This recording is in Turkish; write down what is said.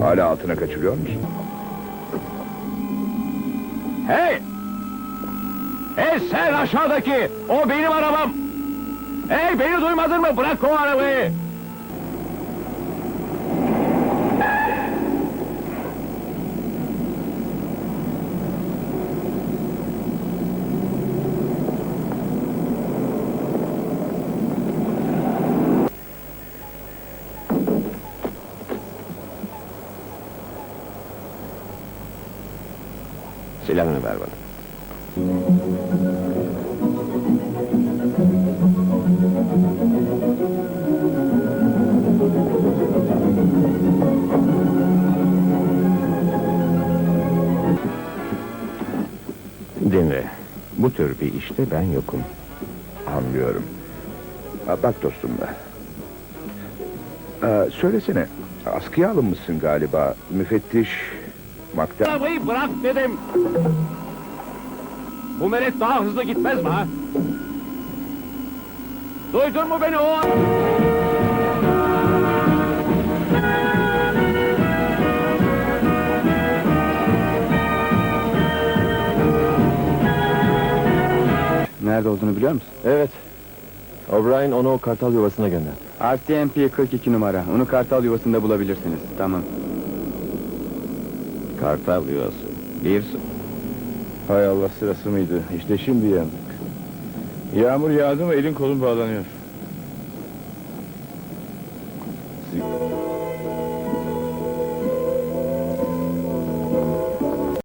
hala altına kaçırıyor musun? Hey! Hey sen aşağıdaki! O benim arabam! Hey beni duymadın mı? Bırak o arabayı! Silahını ver bana. Dinle. Bu tür bir işte ben yokum. Anlıyorum. Bak dostum. Ee, söylesene. Askıya alınmışsın galiba. Müfettiş Makta... Arabayı bırak dedim. Bu meret daha hızlı gitmez mi ha? Duydun mu beni o? Nerede olduğunu biliyor musun? Evet. O'Brien onu o kartal yuvasına gönder. RCMP 42 numara. Onu kartal yuvasında bulabilirsiniz. Tamam. Kartal diyorsun. Bir Hay Allah sırası mıydı? İşte şimdi yandık. Yağmur yağdı mı elin kolun bağlanıyor. Sigara.